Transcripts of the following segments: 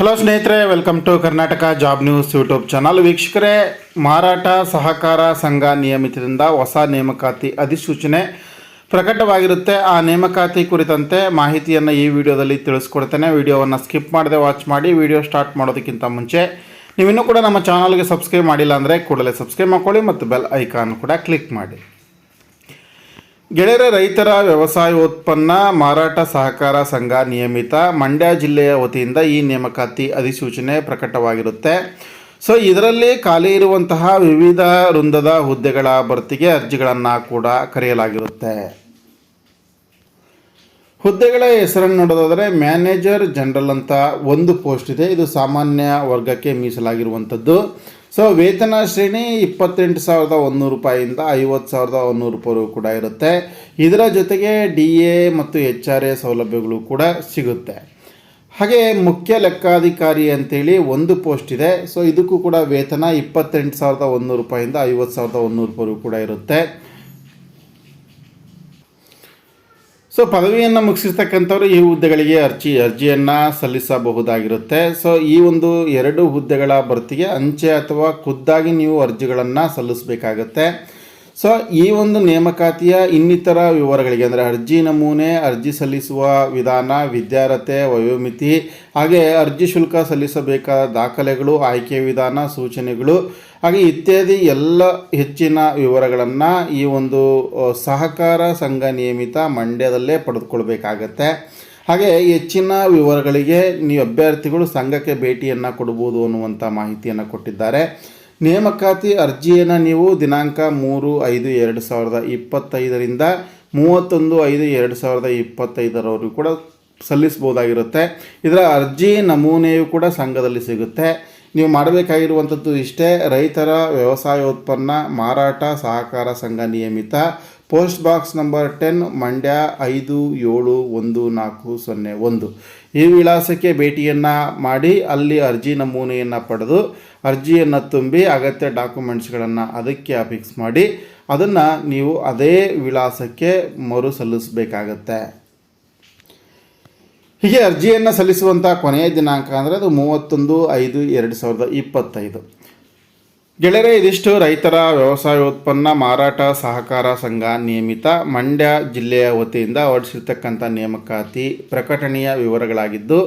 Hello ಸ್ನೇಹಿತರೆ welcome to Karnataka job news YouTube channel ವೀಕ್ಷಕರೇ, ಮಾರಾಟ ಸಹಕಾರ ಸಂಘ ನಿಯಮಿತದಿಂದ ಹೊಸ ನೇಮಕಾತಿ ಅಧಿಸೂಚನೆ ಪ್ರಕಟವಾಗಿರುತ್ತೆ. ಆ ನೇಮಕಾತಿ ಕುರಿತಂತೆ ಮಾಹಿತಿಯನ್ನು ಈ ವಿಡಿಯೋದಲ್ಲಿ ತಿಳಿಸ್ಕೊಡ್ತೇನೆ. ವಿಡಿಯೋವನ್ನು ಸ್ಕಿಪ್ ಮಾಡದೆ ವಾಚ್ ಮಾಡಿ, ವಿಡಿಯೋ ಸ್ಟಾರ್ಟ್ ಮಾಡೋದಕ್ಕಿಂತ ಮುಂಚೆ ನೀವಿನ್ನೂ ಕೂಡ ನಮ್ಮ ಚಾನಲ್ಗೆ ಸಬ್ಸ್ಕ್ರೈಬ್ ಮಾಡಿಲ್ಲ ಅಂದರೆ ಕೂಡಲೇ ಸಬ್ಸ್ಕ್ರೈಬ್ ಮಾಡ್ಕೊಳ್ಳಿ ಮತ್ತು ಬೆಲ್ ಐಕಾನ್ ಕೂಡ ಕ್ಲಿಕ್ ಮಾಡಿ. ಗೆಳೆಯರ ರೈತರ ವ್ಯವಸಾಯೋತ್ಪನ್ನ ಮಾರಾಟ ಸಹಕಾರ ಸಂಘ ನಿಯಮಿತ ಮಂಡ್ಯ ಜಿಲ್ಲೆಯ ವತಿಯಿಂದ ಈ ನೇಮಕಾತಿ ಅಧಿಸೂಚನೆ ಪ್ರಕಟವಾಗಿರುತ್ತೆ. ಸೊ ಇದರಲ್ಲಿ ಖಾಲಿ ಇರುವಂತಹ ವಿವಿಧ ವೃಂದದ ಹುದ್ದೆಗಳ ಭರ್ತಿಗೆ ಅರ್ಜಿಗಳನ್ನು ಕೂಡ ಕರೆಯಲಾಗಿರುತ್ತೆ. ಹುದ್ದೆಗಳ ಹೆಸರನ್ನು ನೋಡೋದಾದರೆ ಮ್ಯಾನೇಜರ್ ಜನರಲ್ ಅಂತ ಒಂದು ಪೋಸ್ಟ್ ಇದೆ. ಇದು ಸಾಮಾನ್ಯ ವರ್ಗಕ್ಕೆ ಮೀಸಲಾಗಿರುವಂಥದ್ದು ಸೊ ವೇತನ ಶ್ರೇಣಿ ಇಪ್ಪತ್ತೆಂಟು ಸಾವಿರದ ಒಂದೂರು ರೂಪಾಯಿಯಿಂದ ಐವತ್ತು ಸಾವಿರದ ಒಂದೂರು ರೂಪಾಯಿ ಕೂಡ ಇರುತ್ತೆ. ಇದರ ಜೊತೆಗೆ ಡಿ ಎ ಮತ್ತು ಎಚ್ ಆರ್ ಎ ಸೌಲಭ್ಯಗಳು ಕೂಡ ಸಿಗುತ್ತೆ. ಹಾಗೆ ಮುಖ್ಯ ಲೆಕ್ಕಾಧಿಕಾರಿ ಅಂತೇಳಿ ಒಂದು ಪೋಸ್ಟ್ ಇದೆ. ಸೊ ಇದಕ್ಕೂ ಕೂಡ ವೇತನ ಇಪ್ಪತ್ತೆಂಟು ಸಾವಿರದ ಒಂದೂರು ರೂಪಾಯಿಂದ ಐವತ್ತು ಸಾವಿರದ ಒಂದೂರು ರೂಪಾಯಿ ಕೂಡ ಇರುತ್ತೆ. ಸೊ ಪದವಿಯನ್ನು ಮುಗಿಸಿರ್ತಕ್ಕಂಥವ್ರು ಈ ಹುದ್ದೆಗಳಿಗೆ ಅರ್ಜಿ, ಅರ್ಜಿಯನ್ನು ಸಲ್ಲಿಸಬಹುದಾಗಿರುತ್ತೆ. ಸೊ ಈ ಒಂದು ಎರಡು ಹುದ್ದೆಗಳ ಭರ್ತಿಗೆ ಅಂಚೆ ಅಥವಾ ಖುದ್ದಾಗಿ ನೀವು ಅರ್ಜಿಗಳನ್ನು ಸಲ್ಲಿಸಬೇಕಾಗತ್ತೆ. ಸೊ ಈ ಒಂದು ನೇಮಕಾತಿಯ ಇನ್ನಿತರ ವಿವರಗಳಿಗೆ ಅಂದರೆ ಅರ್ಜಿ ನಮೂನೆ, ಅರ್ಜಿ ಸಲ್ಲಿಸುವ ವಿಧಾನ, ವಿದ್ಯಾರ್ಹತೆ, ವಯೋಮಿತಿ, ಹಾಗೆ ಅರ್ಜಿ ಶುಲ್ಕ ಸಲ್ಲಿಸಬೇಕಾದ ದಾಖಲೆಗಳು, ಆಯ್ಕೆ ವಿಧಾನ, ಸೂಚನೆಗಳು, ಹಾಗೆ ಇತ್ಯಾದಿ ಎಲ್ಲ ಹೆಚ್ಚಿನ ವಿವರಗಳನ್ನು ಈ ಒಂದು ಸಹಕಾರ ಸಂಘ ನಿಯಮಿತ ಮಂಡ್ಯದಲ್ಲೇ ಪಡೆದುಕೊಳ್ಬೇಕಾಗತ್ತೆ. ಹಾಗೆ ಹೆಚ್ಚಿನ ವಿವರಗಳಿಗೆ ನೀವು ಅಭ್ಯರ್ಥಿಗಳು ಸಂಘಕ್ಕೆ ಭೇಟಿಯನ್ನು ಕೊಡ್ಬೋದು ಅನ್ನುವಂಥ ಮಾಹಿತಿಯನ್ನು ಕೊಟ್ಟಿದ್ದಾರೆ. ನೇಮಕಾತಿ ಅರ್ಜಿಯನ್ನು ನೀವು ದಿನಾಂಕ ಮೂರು ಐದು ಎರಡು ಸಾವಿರದ ಇಪ್ಪತ್ತೈದರಿಂದ ಮೂವತ್ತೊಂದು ಐದು ಎರಡು ಸಾವಿರದ ಇಪ್ಪತ್ತೈದರವರೆಗೂ ಕೂಡ ಸಲ್ಲಿಸ್ಬೋದಾಗಿರುತ್ತೆ ಇದರ ಅರ್ಜಿ ನಮೂನೆಯು ಕೂಡ ಸಂಘದಲ್ಲಿ ಸಿಗುತ್ತೆ. ನೀವು ಮಾಡಬೇಕಾಗಿರುವಂಥದ್ದು ಇಷ್ಟೇ ರೈತರ ವ್ಯವಸಾಯ ಉತ್ಪನ್ನ ಮಾರಾಟ, ಸಹಕಾರ ಸಂಘ ನಿಯಮಿತ. Post box number ten, Mandya ಐದು ಏಳು ಒಂದು ನಾಲ್ಕು ಸೊನ್ನೆ ಒಂದು. ಈ ವಿಳಾಸಕ್ಕೆ ಭೇಟಿಯನ್ನು ಮಾಡಿ, ಅಲ್ಲಿ ಅರ್ಜಿ ನಮೂನೆಯನ್ನು ಪಡೆದು, ಅರ್ಜಿಯನ್ನು ತುಂಬಿ ಅಗತ್ಯ ಡಾಕ್ಯುಮೆಂಟ್ಸ್ಗಳನ್ನು ಅದಕ್ಕೆ ಅಫಿಕ್ಸ್ ಮಾಡಿ, ಅದನ್ನು ನೀವು ಅದೇ ವಿಳಾಸಕ್ಕೆ ಮರು ಸಲ್ಲಿಸಬೇಕಾಗತ್ತೆ ಹೀಗೆ ಅರ್ಜಿಯನ್ನು ಸಲ್ಲಿಸುವಂಥ ಕೊನೆಯ ದಿನಾಂಕ ಅಂದರೆ ಅದು ಮೂವತ್ತೊಂದು ಐದು ಎರಡು ಸಾವಿರದ ಇಪ್ಪತ್ತೈದು. ಗೆಳೆಯರೆ, ಇದಿಷ್ಟು ರೈತರ ವ್ಯವಸಾಯೋತ್ಪನ್ನ ಮಾರಾಟ ಸಹಕಾರ ಸಂಘ ನಿಯಮಿತ ಮಂಡ್ಯ ಜಿಲ್ಲೆಯ ವತಿಯಿಂದ ಹೊರಡಿಸಿರ್ತಕ್ಕಂಥ ನೇಮಕಾತಿ ಪ್ರಕಟಣೆಯ ವಿವರಗಳಾಗಿದ್ದು,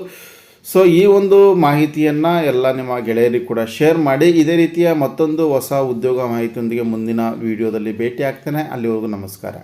ಸೊ ಈ ಒಂದು ಮಾಹಿತಿಯನ್ನು ಎಲ್ಲ ನಿಮ್ಮ ಗೆಳೆಯರಿಗೆ ಕೂಡ ಶೇರ್ ಮಾಡಿ, ಇದೇ ರೀತಿಯ ಮತ್ತೊಂದು ಹೊಸ ಉದ್ಯೋಗ ಮಾಹಿತಿಯೊಂದಿಗೆ ಮುಂದಿನ ವಿಡಿಯೋದಲ್ಲಿ ಭೇಟಿ ಆಗ್ತೇನೆ ಅಲ್ಲಿವರೆಗೂ ನಮಸ್ಕಾರ.